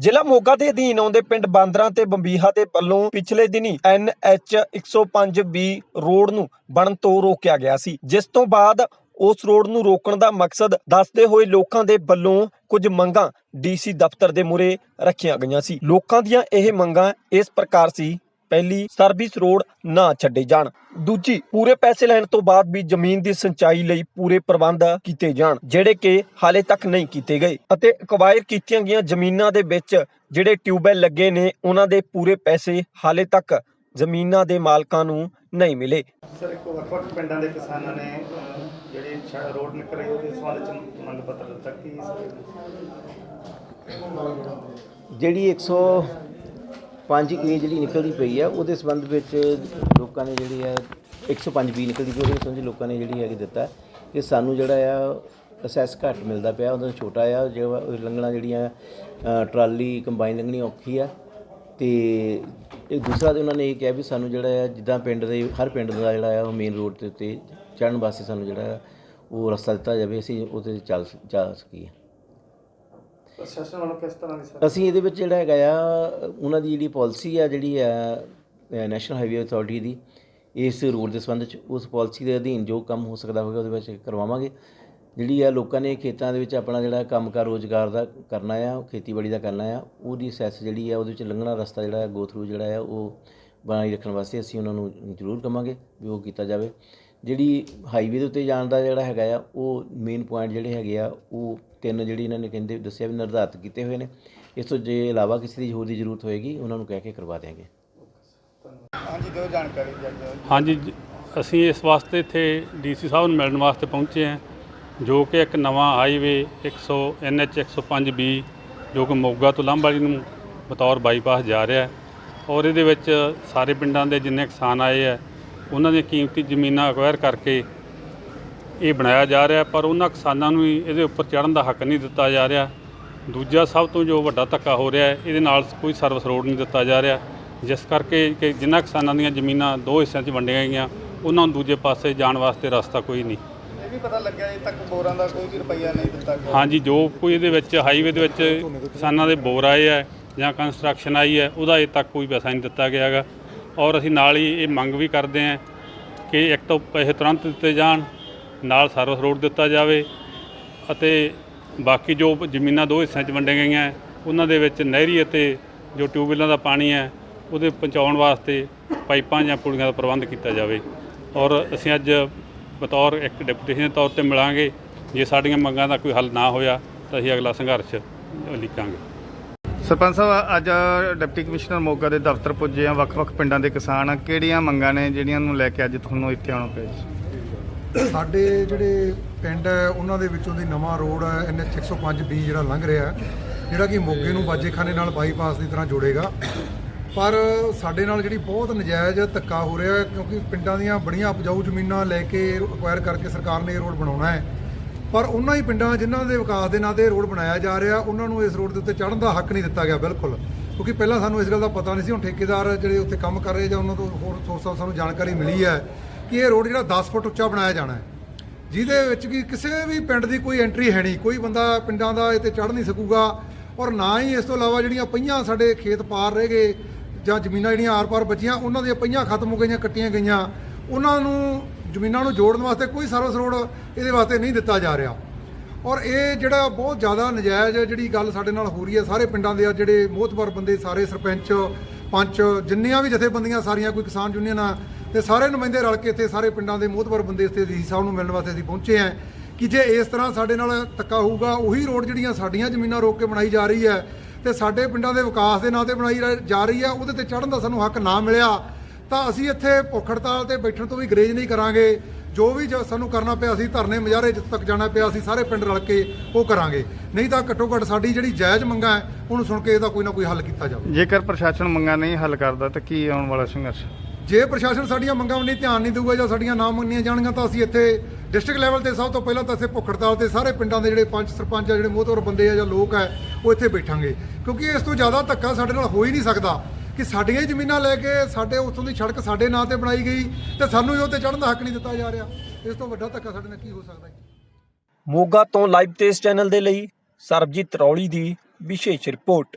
ਜ਼ਿਲ੍ਹਾ ਮੋਗਾ ਦੇ ਅਧੀਨ ਆਉਂਦੇ ਪਿੰਡ ਬਾਂਦਰਾਂ ਤੇ ਬੰਬੀਹਾ ਦੇ ਵੱਲੋਂ ਪਿਛਲੇ ਦਿਨੀ NH 105B ਰੋਡ ਨੂੰ ਬਣਨ ਤੋਂ ਰੋਕਿਆ ਗਿਆ ਸੀ। ਜਿਸ ਤੋਂ ਬਾਅਦ ਉਸ ਰੋਡ ਨੂੰ ਰੋਕਣ ਦਾ ਮਕਸਦ ਦੱਸਦੇ ਹੋਏ ਲੋਕਾਂ ਦੇ ਵੱਲੋਂ ਕੁਝ ਮੰਗਾਂ ਡੀਸੀ ਦਫ਼ਤਰ ਦੇ ਮੂਹਰੇ ਰੱਖੀਆਂ ਗਈਆਂ ਸੀ। ਲੋਕਾਂ ਦੀਆਂ ਇਹ ਮੰਗਾਂ ਇਸ ਪ੍ਰਕਾਰ ਸੀ ਪਹਿਲੀ ਸਰਵਿਸ ਰੋਡ ਨਾ ਛੱਡੇ ਜਾਣ। ਦੂਜੀ ਪੂਰੇ ਪੈਸੇ ਲੈਣ ਤੋਂ ਬਾਅਦ ਵੀ ਜ਼ਮੀਨ ਦੀ ਸਿੰਚਾਈ ਲਈ ਪੂਰੇ ਪ੍ਰਬੰਧ ਕੀਤੇ ਜਾਣ ਜਿਹੜੇ ਕਿ ਹਾਲੇ ਤੱਕ ਨਹੀਂ ਕੀਤੇ ਗਏ। ਅਤੇ ਅਕਵਾਇਰ ਕੀਤੀਆਂ ਗਈਆਂ ਜ਼ਮੀਨਾਂ ਦੇ ਵਿੱਚ ਜਿਹੜੇ ਟਿਊਬਵੈਲ ਲੱਗੇ ਨੇ ਉਹਨਾਂ ਦੇ ਪੂਰੇ ਪੈਸੇ ਹਾਲੇ ਤੱਕ ਜ਼ਮੀਨਾਂ ਦੇ ਮਾਲਕਾਂ ਨੂੰ ਨਹੀਂ ਮਿਲੇ। ਸਰ ਇੱਕ ਵੱਖ-ਵੱਖ ਪਿੰਡਾਂ ਦੇ ਕਿਸਾਨਾਂ ਨੇ ਜਿਹੜੀ ਰੋਡ ਨਿਕਲ ਰਹੀ ਉਹਦੇ ਸੰਬੰਧ ਚ ਮੰਗ ਪੱਤਰ ਦਿੱਤਾ। ਕੀ ਜਿਹੜੀ ਪੰਜ ਏ ਜਿਹੜੀ ਨਿਕਲਦੀ ਪਈ ਆ, ਉਹਦੇ ਸੰਬੰਧ ਵਿੱਚ ਲੋਕਾਂ ਨੇ ਜਿਹੜੀ ਹੈ 105 ਬੀ ਨਿਕਲਦੀ ਪਈ ਉਹਦੇ ਸੰਬੰਧ ਲੋਕਾਂ ਨੇ ਜਿਹੜੀ ਹੈਗੀ ਦਿੱਤਾ। ਕਿ ਸਾਨੂੰ ਜਿਹੜਾ ਆ, ਅਸੈਸ ਘੱਟ ਮਿਲਦਾ ਪਿਆ, ਉਹਦਾ ਛੋਟਾ ਆ ਜਿਹੜਾ ਉਹ ਲੰਘਣਾ ਜਿਹੜੀਆਂ ਟਰਾਲੀ ਕੰਬਾਈਨ ਲੰਘਣੀ ਔਖੀ ਆ। ਤੇ ਇਹ ਦੂਸਰਾ ਤੇ ਉਹਨਾਂ ਨੇ ਇਹ ਕਿਹਾ ਵੀ ਸਾਨੂੰ ਜਿਹੜਾ ਆ, ਜਿੱਦਾਂ ਪਿੰਡ ਦੇ, ਹਰ ਪਿੰਡ ਦਾ ਜਿਹੜਾ ਆ, ਉਹ ਮੇਨ ਰੋਡ ਦੇ ਉੱਤੇ ਚੜ੍ਹਨ ਵਾਸਤੇ ਸਾਨੂੰ ਜਿਹੜਾ ਆ, ਉਹ ਰਸਤਾ ਦਿੱਤਾ ਜਾਵੇ, ਅਸੀਂ ਉਹਦੇ ਚੱਲ ਜਾ ਸਕੀਏ। ਪ੍ਰਸ਼ਾਸਨ ਵੱਲੋਂ ਕਿਸ ਤਰ੍ਹਾਂ ਦੀ ਸਰ? ਅਸੀਂ ਇਹਦੇ ਵਿੱਚ ਜਿਹੜਾ ਹੈਗਾ ਆ, ਉਹਨਾਂ ਦੀ ਜਿਹੜੀ ਪਾਲਿਸੀ ਆ, ਜਿਹੜੀ ਆ ਨੈਸ਼ਨਲ ਹਾਈਵੇ ਅਥਾਰਟੀ ਦੀ, ਇਸ ਰੋਡ ਦੇ ਸੰਬੰਧ ਚ, ਉਸ ਪਾਲਿਸੀ ਦੇ ਅਧੀਨ ਜੋ ਕੰਮ ਹੋ ਸਕਦਾ ਹੋਵੇਗਾ ਉਹਦੇ ਵਿੱਚ ਕਰਵਾਵਾਂਗੇ। ਜਿਹੜੀ ਆ ਲੋਕਾਂ ਨੇ ਖੇਤਾਂ ਦੇ ਵਿੱਚ ਆਪਣਾ ਜਿਹੜਾ ਕੰਮਕਾਰ ਰੋਜ਼ਗਾਰ ਦਾ ਕਰਨਾ ਆ ਖੇਤੀਬਾੜੀ ਦਾ ਕਰਨਾ ਆ, ਉਹਦੀ ਸੈਸ ਜਿਹੜੀ ਆ, ਉਹਦੇ ਵਿੱਚ ਲੰਘਣਾ ਰਸਤਾ ਜਿਹੜਾ ਗੋ ਥਰੂ ਜਿਹੜਾ ਆ, ਉਹ ਬਣਾਈ ਰੱਖਣ ਵਾਸਤੇ ਅਸੀਂ ਉਹਨਾਂ ਨੂੰ ਜ਼ਰੂਰ ਕਵਾਂਗੇ ਵੀ ਉਹ ਕੀਤਾ ਜਾਵੇ। ਜਿਹੜੀ ਹਾਈਵੇ ਦੇ ਉੱਤੇ ਜਾਣ ਦਾ ਜਿਹੜਾ ਹੈਗਾ ਆ, ਉਹ ਮੇਨ ਪੁਆਇੰਟ ਜਿਹੜੇ ਹੈਗੇ ਆ, ਉਹ ਤਿੰਨ ਜਿਹੜੀ ਇਹਨਾਂ ਨੇ ਕਹਿੰਦੇ ਦੱਸਿਆ ਵੀ ਨਿਰਧਾਰਤ ਕੀਤੇ ਹੋਏ ਨੇ। ਇਸ ਤੋਂ ਜੇ ਇਲਾਵਾ ਕਿਸੇ ਦੀ ਹੋਰ ਦੀ ਜ਼ਰੂਰਤ ਹੋਏਗੀ ਉਹਨਾਂ ਨੂੰ ਕਹਿ ਕੇ ਕਰਵਾ ਦਿਆਂਗੇ। ਹਾਂਜੀ ਦਿਓ ਜਾਣਕਾਰੀ ਹਾਂਜੀ ਅਸੀਂ ਇਸ ਵਾਸਤੇ ਇੱਥੇ ਡੀਸੀ ਸਾਹਿਬ ਨੂੰ ਮਿਲਣ ਵਾਸਤੇ ਪਹੁੰਚੇ ਹਾਂ ਜੋ ਕਿ ਇੱਕ ਨਵਾਂ ਹਾਈਵੇ 100 NH 105B ਜੋ ਕਿ ਮੋਗਾ ਤੋਂ ਲਾਂਭਾਲੀ ਨੂੰ ਬਤੌਰ ਬਾਈਪਾਸ ਜਾ ਰਿਹਾ ਹੈ। ਔਰ ਇਹਦੇ ਵਿੱਚ ਸਾਰੇ ਪਿੰਡਾਂ ਦੇ ਜਿੰਨੇ ਕਿਸਾਨ ਆਏ ਆ ਉਹਨਾਂ ਦੀਆਂ ਕੀਮਤੀ ਜ਼ਮੀਨਾਂ ਅਕਵਾਇਰ ਕਰਕੇ ਇਹ ਬਣਾਇਆ ਜਾ ਰਿਹਾ ਪਰ ਉਹਨਾਂ ਕਿਸਾਨਾਂ ਨੂੰ ਹੀ ਇਹਦੇ ਉੱਪਰ ਚੜ੍ਹਨ ਦਾ ਹੱਕ ਨਹੀਂ ਦਿੱਤਾ ਜਾ ਰਿਹਾ। ਦੂਜਾ ਸਭ ਤੋਂ ਜੋ ਵੱਡਾ ਧੱਕਾ ਹੋ ਰਿਹਾ ਹੈ ਇਹਦੇ ਨਾਲ ਕੋਈ ਸਰਵਿਸ ਰੋਡ ਨਹੀਂ ਦਿੱਤਾ ਜਾ ਰਿਹਾ। ਜਿਸ ਕਰਕੇ ਕਿ ਜਿਨ੍ਹਾਂ ਕਿਸਾਨਾਂ ਦੀਆਂ ਜ਼ਮੀਨਾਂ ਦੋ ਹਿੱਸਿਆਂ 'ਚ ਵੰਡੀਆਂ ਗਈਆਂ ਉਹਨਾਂ ਨੂੰ ਦੂਜੇ ਪਾਸੇ ਜਾਣ ਵਾਸਤੇ ਰਸਤਾ ਕੋਈ ਨਹੀਂ। ਇਹ ਵੀ ਪਤਾ ਲੱਗਿਆ ਅਜੇ ਤੱਕ ਬੋਰਾਂ ਦਾ ਕੋਈ ਵੀ ਰੁਪਈਆ ਨਹੀਂ ਦਿੱਤਾ ਗਿਆ। ਹਾਂਜੀ ਜੋ ਕੋਈ ਇਹਦੇ ਵਿੱਚ ਹਾਈਵੇ ਦੇ ਵਿੱਚ ਕਿਸਾਨਾਂ ਦੇ ਬੋਰ ਆਏ ਆ ਜਾਂ ਕੰਸਟਰਕਸ਼ਨ ਆਈ ਹੈ ਉਹਦਾ ਅਜੇ ਤੱਕ ਕੋਈ ਪੈਸਾ ਨਹੀਂ ਦਿੱਤਾ ਗਿਆ ਹੈਗਾ ਔਰ ਅਸੀਂ ਨਾਲ ਹੀ ਇਹ ਮੰਗ ਵੀ ਕਰਦੇ ਹਾਂ ਕਿ ਇੱਕ ਤਾਂ ਪੈਸੇ ਤੁਰੰਤ ਦਿੱਤੇ ਜਾਣ। ਨਾਲ ਸਰਵਿਸ ਰੋਡ ਦਿੱਤਾ ਜਾਵੇ ਅਤੇ ਬਾਕੀ ਜੋ ਜ਼ਮੀਨਾਂ ਦੋ ਹਿੱਸਿਆਂ 'ਚ ਵੰਡੀਆਂ ਗਈਆਂ, ਉਹਨਾਂ ਦੇ ਵਿੱਚ ਨਹਿਰੀ ਅਤੇ ਜੋ ਟਿਊਬਵੈੱਲਾਂ ਦਾ ਪਾਣੀ ਹੈ, ਉਹਦੇ ਪਹੁੰਚਾਉਣ ਵਾਸਤੇ ਪਾਈਪਾਂ ਜਾਂ ਪੁਲੀਆਂ ਦਾ ਪ੍ਰਬੰਧ ਕੀਤਾ ਜਾਵੇ। ਔਰ ਅਸੀਂ ਅੱਜ ਬਤੌਰ ਇੱਕ ਡਿਪੂਟੇਸ਼ਨ ਦੇ ਤੌਰ ਤੇ ਮਿਲਾਂਗੇ। ਜੇ ਸਾਡੀਆਂ ਮੰਗਾਂ ਦਾ ਕੋਈ ਹੱਲ ਨਾ ਹੋਇਆ, ਤਾਂ ਅਸੀਂ ਅਗਲਾ ਸੰਘਰਸ਼ ਲਿਖਾਂਗੇ ਸਰਪੰਚ ਸਾਹਿਬ, ਅੱਜ ਡਿਪਟੀ ਕਮਿਸ਼ਨਰ ਮੋਗਾ ਦੇ ਦਫ਼ਤਰ ਪੁੱਜੇ ਆ। ਵੱਖ-ਵੱਖ ਪਿੰਡਾਂ ਦੇ ਕਿਸਾਨ ਕਿਹੜੀਆਂ ਮੰਗਾਂ ਨੇ, ਜਿਹੜੀਆਂ ਨੂੰ ਲੈ ਕੇ ਅੱਜ ਤੁਹਾਨੂੰ ਇੱਥੇ ਆਉਣਾ ਪਿਆ ਸਾਡੇ ਜਿਹੜੇ ਪਿੰਡ ਹੈ, ਉਹਨਾਂ ਦੇ ਵਿੱਚੋਂ ਦੀ ਨਵਾਂ ਰੋਡ ਹੈ NH 105B ਜਿਹੜਾ ਲੰਘ ਰਿਹਾ ਜਿਹੜਾ ਕਿ ਮੋਗੇ ਨੂੰ ਬਾਜੇਖਾਨੇ ਨਾਲ ਬਾਈਪਾਸ ਦੀ ਤਰ੍ਹਾਂ ਜੋੜੇਗਾ। ਪਰ ਸਾਡੇ ਨਾਲ ਜਿਹੜੀ ਬਹੁਤ ਨਜਾਇਜ਼ ਧੱਕਾ ਹੋ ਰਿਹਾ ਕਿਉਂਕਿ ਪਿੰਡਾਂ ਦੀਆਂ ਬੜੀਆਂ ਉਪਜਾਊ ਜ਼ਮੀਨਾਂ ਲੈ ਕੇ ਅਕਵਾਇਰ ਕਰਕੇ ਸਰਕਾਰ ਨੇ ਇਹ ਰੋਡ ਬਣਾਉਣਾ ਹੈ। ਪਰ ਉਹਨਾਂ ਹੀ ਪਿੰਡਾਂ ਜਿਨ੍ਹਾਂ ਦੇ ਵਿਕਾਸ ਦੇ ਨਾਂ ਤੇ ਇਹ ਰੋਡ ਬਣਾਇਆ ਜਾ ਰਿਹਾ, ਉਹਨਾਂ ਨੂੰ ਇਸ ਰੋਡ ਦੇ ਉੱਤੇ ਚੜ੍ਹਨ ਦਾ ਹੱਕ ਨਹੀਂ ਦਿੱਤਾ ਗਿਆ, ਬਿਲਕੁਲ। ਕਿਉਂਕਿ ਪਹਿਲਾਂ ਸਾਨੂੰ ਇਸ ਗੱਲ ਦਾ ਪਤਾ ਨਹੀਂ ਸੀ, ਹੁਣ ਠੇਕੇਦਾਰ ਜਿਹੜੇ ਉੱਥੇ ਕੰਮ ਕਰ ਰਹੇ ਜਾਂ ਉਹਨਾਂ ਤੋਂ ਹੋਰ ਸੋਰਸਾਂ ਤੋਂ ਸਾਨੂੰ ਜਾਣਕਾਰੀ ਮਿਲੀ ਹੈ ਕਿ ਇਹ ਰੋਡ ਜਿਹੜਾ 10 ਫੁੱਟ ਉੱਚਾ ਬਣਾਇਆ ਜਾਣਾ ਹੈ। ਜਿਹਦੇ ਵਿੱਚ ਕਿ ਕਿਸੇ ਵੀ ਪਿੰਡ ਦੀ ਕੋਈ ਐਂਟਰੀ ਹੈ ਨਹੀਂ। ਕੋਈ ਬੰਦਾ ਪਿੰਡਾਂ ਦਾ ਇਹ ਤੇ ਚੜ੍ਹ ਨਹੀਂ ਸਕੂਗਾ ਔਰ ਨਾ ਹੀ ਇਸ ਤੋਂ ਇਲਾਵਾ ਜਿਹੜੀਆਂ ਪਈਆਂ ਸਾਡੇ ਖੇਤ ਪਾਰ ਰਹਿ ਗਏ ਜਾਂ ਜ਼ਮੀਨਾਂ ਜਿਹੜੀਆਂ ਆਰ-ਪਾਰ ਬਚੀਆਂ, ਉਹਨਾਂ ਦੀਆਂ ਪਈਆਂ ਖਤਮ ਹੋ ਗਈਆਂ, ਕੱਟੀਆਂ ਗਈਆਂ। ਉਹਨਾਂ ਨੂੰ ਜ਼ਮੀਨਾਂ ਨੂੰ ਜੋੜਨ ਵਾਸਤੇ ਕੋਈ ਸਰਵਿਸ ਰੋਡ ਇਹਦੇ ਵਾਸਤੇ ਨਹੀਂ ਦਿੱਤਾ ਜਾ ਰਿਹਾ। ਔਰ ਇਹ ਜਿਹੜਾ ਬਹੁਤ ਜ਼ਿਆਦਾ ਨਜਾਇਜ਼ ਜਿਹੜੀ ਗੱਲ ਸਾਡੇ ਨਾਲ ਹੋ ਰਹੀ ਹੈ, ਸਾਰੇ ਪਿੰਡਾਂ ਦੇ ਆ ਜਿਹੜੇ ਮੋਹਤਬਰ ਬੰਦੇ, ਸਾਰੇ ਸਰਪੰਚ, ਪੰਚ, ਜਿੰਨੀਆਂ ਵੀ ਜਥੇਬੰਦੀਆਂ, ਸਾਰੀਆਂ, ਕੋਈ ਕਿਸਾਨ ਯੂਨੀਅਨਾਂ ਤੇ ਸਾਰੇ ਨੁਮਾਇੰਦੇ ਰਲ ਕੇ ਇੱਥੇ ਸਾਰੇ ਪਿੰਡਾਂ ਦੇ ਮੋਹਤਬਰ ਬੰਦੇ ਇੱਥੇ ਡੀ ਸਾਹਿਬ ਨੂੰ ਮਿਲਣ ਵਾਸਤੇ ਅਸੀਂ ਪਹੁੰਚੇ ਹਾਂ ਕਿ ਜੇ ਇਸ ਤਰ੍ਹਾਂ ਸਾਡੇ ਨਾਲ ਧੱਕਾ ਹੋਊਗਾ, ਉਹੀ ਰੋਡ ਜਿਹੜੀਆਂ ਸਾਡੀਆਂ ਜ਼ਮੀਨਾਂ ਰੋਕ ਕੇ ਬਣਾਈ ਜਾ ਰਹੀ ਹੈ ਤੇ ਸਾਡੇ ਪਿੰਡਾਂ ਦੇ ਵਿਕਾਸ ਦੇ ਨਾਂ ਤੇ ਬਣਾਈ ਜਾ ਰਹੀ ਹੈ, ਉਹਦੇ ਤੇ ਚੜ੍ਹਨ ਦਾ ਸਾਨੂੰ ਹੱਕ ਨਾ ਮਿਲਿਆ, ਤਾਂ ਅਸੀਂ ਇੱਥੇ ਭੁੱਖ ਹੜਤਾਲ ਤੇ ਬੈਠਣ ਤੋਂ ਵੀ ਗਰੇਜ ਨਹੀਂ ਕਰਾਂਗੇ। ਜੋ ਵੀ ਜੋ ਸਾਨੂੰ ਕਰਨਾ ਪਿਆ ਅਸੀਂ ਧਰਨੇ ਮੁਜ਼ਾਹਰੇ ਜਿੱਥੇ ਤੱਕ ਜਾਣਾ ਪਿਆ ਅਸੀਂ ਸਾਰੇ ਪਿੰਡ ਰਲ ਕੇ ਉਹ ਕਰਾਂਗੇ। ਨਹੀਂ ਤਾਂ ਘੱਟੋ ਘੱਟ ਸਾਡੀ ਜਿਹੜੀ ਜਾਇਜ਼ ਮੰਗਾਂ ਹੈ, ਉਹਨੂੰ ਸੁਣ ਕੇ ਇਹਦਾ ਕੋਈ ਨਾ ਕੋਈ ਹੱਲ ਕੀਤਾ ਜਾਵੇ। ਜੇਕਰ ਪ੍ਰਸ਼ਾਸਨ ਮੰਗਾਂ ਨਹੀਂ ਹੱਲ ਕਰਦਾ, ਤਾਂ ਕੀ ਆਉਣ ਵਾਲਾ ਸੰਘਰਸ਼? ਜੇ ਪ੍ਰਸ਼ਾਸਨ ਸਾਡੀਆਂ ਮੰਗਾਂ ਵੱਲ ਧਿਆਨ ਨਹੀਂ ਦੇਊਗਾ ਜਾਂ ਸਾਡੀਆਂ ਨਾ ਮੰਨੀਆਂ ਜਾਣਗੀਆਂ, ਤਾਂ ਅਸੀਂ ਇੱਥੇ ਡਿਸਟ੍ਰਿਕਟ ਲੈਵਲ ਤੇ ਸਭ ਤੋਂ ਪਹਿਲਾਂ ਤਾਂ ਅਸੀਂ ਭੁੱਖ ਹੜਤਾਲ ਤੇ ਸਾਰੇ ਪਿੰਡਾਂ ਦੇ ਜਿਹੜੇ ਪੰਚ ਸਰਪੰਚ ਆ, ਜਿਹੜੇ ਮੋਹਤਵਰ ਬੰਦੇ ਆ ਜਾਂ ਲੋਕ ਆ, ਉਹ ਇੱਥੇ ਬੈਠਾਂਗੇ। ਕਿਉਂਕਿ ਇਸ ਤੋਂ ਜ਼ਿਆਦਾ ਧੱਕਾ ਸਾਡੇ ਨਾਲ ਹੋ ਹੀ ਨਹੀਂ ਸਕਦਾ ਕਿ ਸਾਡੀਆਂ ਹੀ ਜ਼ਮੀਨਾਂ ਲੈ ਕੇ ਸਾਡੇ ਉੱਥੋਂ ਦੀ ਸੜਕ ਸਾਡੇ ਨਾਂ ਤੇ ਬਣਾਈ ਗਈ ਤੇ ਸਾਨੂੰ ਹੀ ਉਹ ਤੇ ਚੜ੍ਹਨ ਦਾ ਹੱਕ ਨਹੀਂ ਦਿੱਤਾ ਜਾ ਰਿਹਾ। ਇਸ ਤੋਂ ਵੱਡਾ ਧੱਕਾ ਸਾਡੇ ਨਾਲ ਕੀ ਹੋ ਸਕਦਾ ਹੈ? ਮੋਗਾ ਤੋਂ ਲਾਈਵ ਤੇਜ਼ ਚੈਨਲ ਦੇ ਲਈ ਸਰਬਜੀਤ ਰੌਲੀ ਦੀ ਵਿਸ਼ੇਸ਼ ਰਿਪੋਰਟ।